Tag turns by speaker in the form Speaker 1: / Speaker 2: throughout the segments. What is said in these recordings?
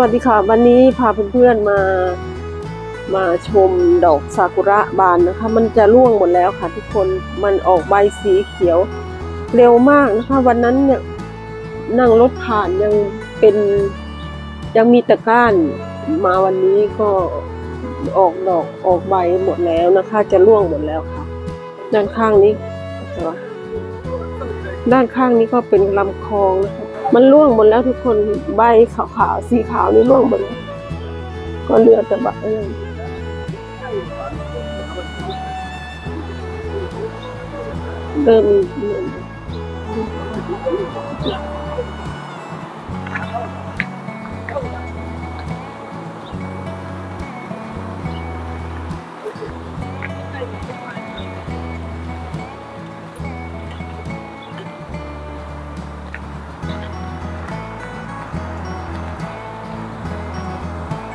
Speaker 1: วัสดีค่ะ วันนี้พาเพื่อนๆมามาชมดอกซากุระบานนะคะ มันจะร่วงหมดแล้วค่ะทุกคนมันออกใบสีเขียวเร็วมากนะคะ วันนั้นเนี่ยนั่งรถผ่านยังเป็นยังมีตะก้านมาวันนี้ก็ออกดอกออกใบหมดแล้วนะคะ จะร่วงหมดแล้วค่ะ ด้านข้างนี้ด้านข้างนี้ก็เป็นลำคลองนะคะ มันร่วงหมดแล้วทุกคนใบขาวๆสีขาวนี่ร่วงหมดแล้วก็เหลือแต่ใบเออเริ่ม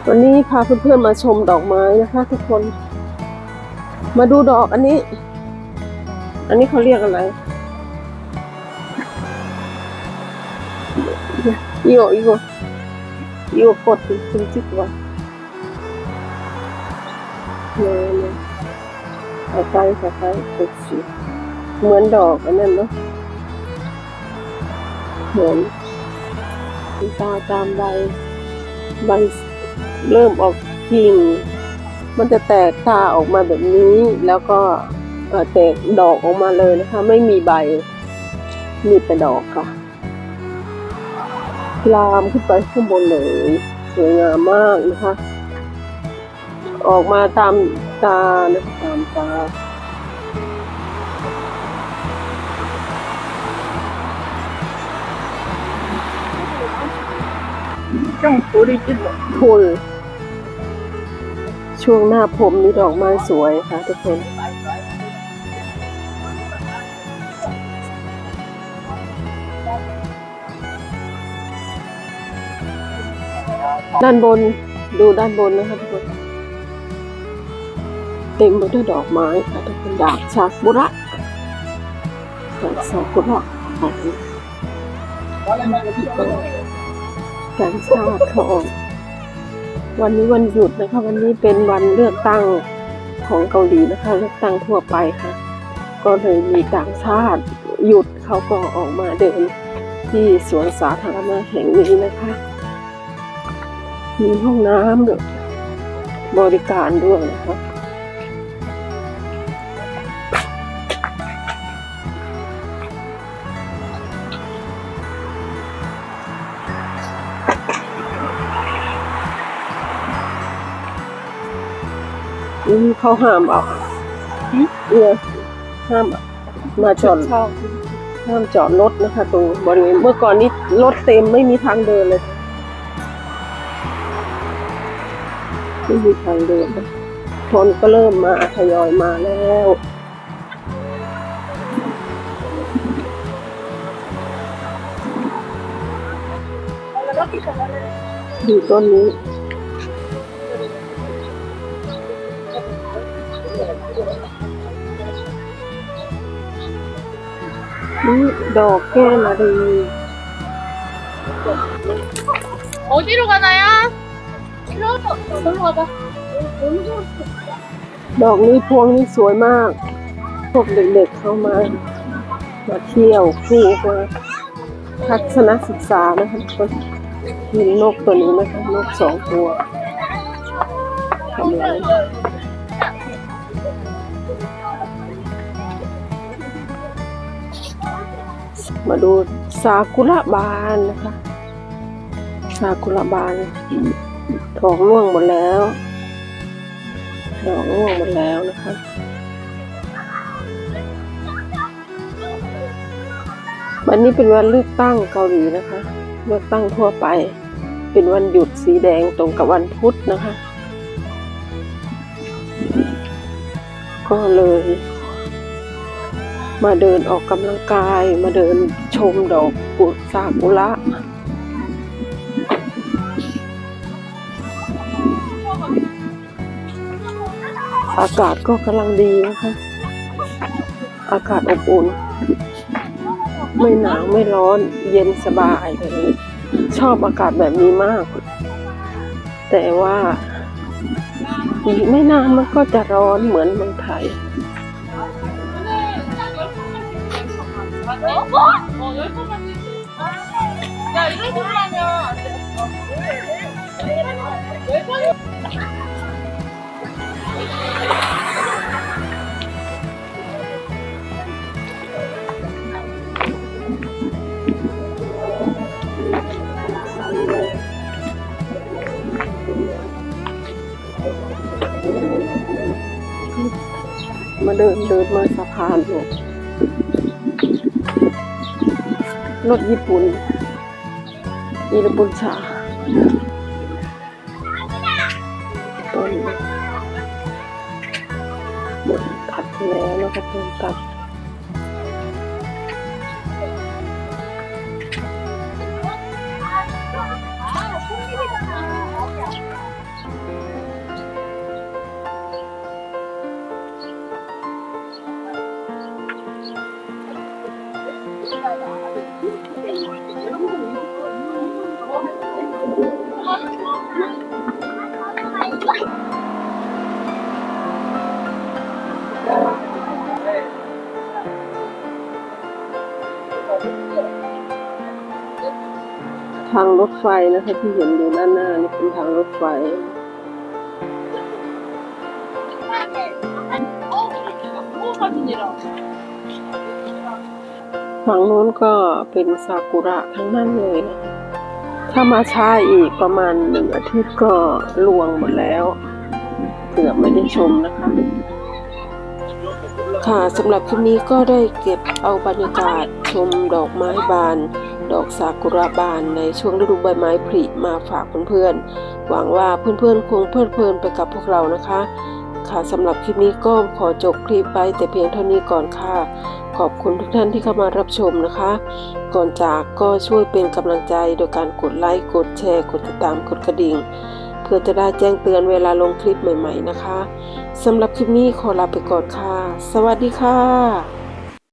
Speaker 1: วันนี้พาเพื่อนๆมาชมดอกไม้นะคะ ทุกคน มาดูดอกอันนี้ อันนี้เขาเรียกอะไรอีโออีโออีโอกดถึงจิกวะเนี่ยเนี่ยเอาไปค่ะไปติดสีเหมือนดอกอันนั้นเนาะเหมือนตาตามใบใบ เริ่มออกกิ่ง มันจะแตกตาออกมาแบบนี้ แล้วก็แตกดอกออกมาเลยนะคะ ไม่มีใบ มีแต่ดอกค่ะ ลามขึ้นไปข้างบนเลย สวยงามมากนะคะ ออกมาตามตานะตามตา
Speaker 2: 这จิต
Speaker 1: พ种。 ช่วงหน้าผมนี่ดอกไม้สวยค่ะทุกคน ด้านบนดูด้านบนนะคะทุกคน เต็มไปด้วยดอกไม้ค่ะทุกคนดาบซากุระดาบซากุระค่ะการชาติเขาออก วันนี้วันหยุดนะคะ วันนี้เป็นวันเลือกตั้งของเกาหลีนะคะ เลือกตั้งทั่วไปค่ะ ก็เลยมีต่างชาติหยุดเขาก็ออกมาเดินที่สวนสาธารณะแห่งนี้นะคะ มีห้องน้ำบริการด้วยนะคะ เขาห้ามเอาเนี่ยห้ามมาจอดห้ามจอดรถนะคะตรงบริเวณเมื่อก่อนนี้รถเต็มไม่มีทางเดินเลยไม่มีทางเดินนะคนก็เริ่มมาทยอยมาแล้วดูต้นนี้ นี่ดอกแก้มารี
Speaker 2: 어디로 가나요? 일로 일로 가봐.
Speaker 1: ดอกนี้พวงนี้สวยมาก พวกเด็กๆเข้ามา มาเที่ยวคู่มาทัศนศึกษานะคะก็เห็นนกตัวนี้นะคะ นกสองตัวทำอะ มาดูซากุระบานนะคะซากุระบานทองร่วงหมดแล้วดอกร่วงหมดแล้วนะคะวันนี้เป็นวันเลือกตั้งเกาหลีนะคะ เลือกตั้งทั่วไป เป็นวันหยุดสีแดงตรงกับวันพุธนะคะ ก็เลย มาเดินออกกำลังกาย มาเดินชมดอกกุซากุระอากาศก็กำลังดีนะคะ อากาศอบอุ่น ไม่หนาวไม่ร้อน เย็นสบายเลย ชอบอากาศแบบนี้มาก แต่ว่าอีกไม่นานมันก็จะร้อนเหมือนเมืองไทย
Speaker 2: 어? 어, 열 번만 야, 이럴 거라면. 열 번?
Speaker 1: มาเดินเดินมาสะพานอยู่รถญี่ปุ่นอีรบุญชาต้นหมดผัดแล้ว แล้วก็ต้น ทางรถไฟนะคะที่เห็นอยู่ด้านหน้านี่เป็นทางรถไฟ ฝั่งนู้นก็เป็นซากุระทั้งนั้นเลยถ้ามาช้าอีกประมาณหนึ่งอาทิตย์ก็ลวงหมดแล้ว เกือบไม่ได้ชมนะคะ ค่ะสำหรับคลิปนี้ก็ได้เก็บเอาบรรยากาศชมดอกไม้บาน ดอกซากุระบานในช่วงฤดูใบไม้ผลิมาฝากเพื่อนๆ หวังว่าเพื่อนๆ คงเพลิดเพลินไปกับพวกเรานะคะ ค่ะสำหรับคลิปนี้ก็ขอจบคลิปไปแต่เพียงเท่านี้ก่อนค่ะ ขอบคุณทุกท่านที่เข้ามารับชมนะคะ ก่อนจากก็ช่วยเป็นกำลังใจโดยการกดไลค์กดแชร์กดติดตามกดกระดิ่งเพื่อจะได้แจ้งเตือนเวลาลงคลิปใหม่ ๆนะคะสำหรับคลิปนี้ขอลาไปก่อนค่ะ สวัสดีค่ะ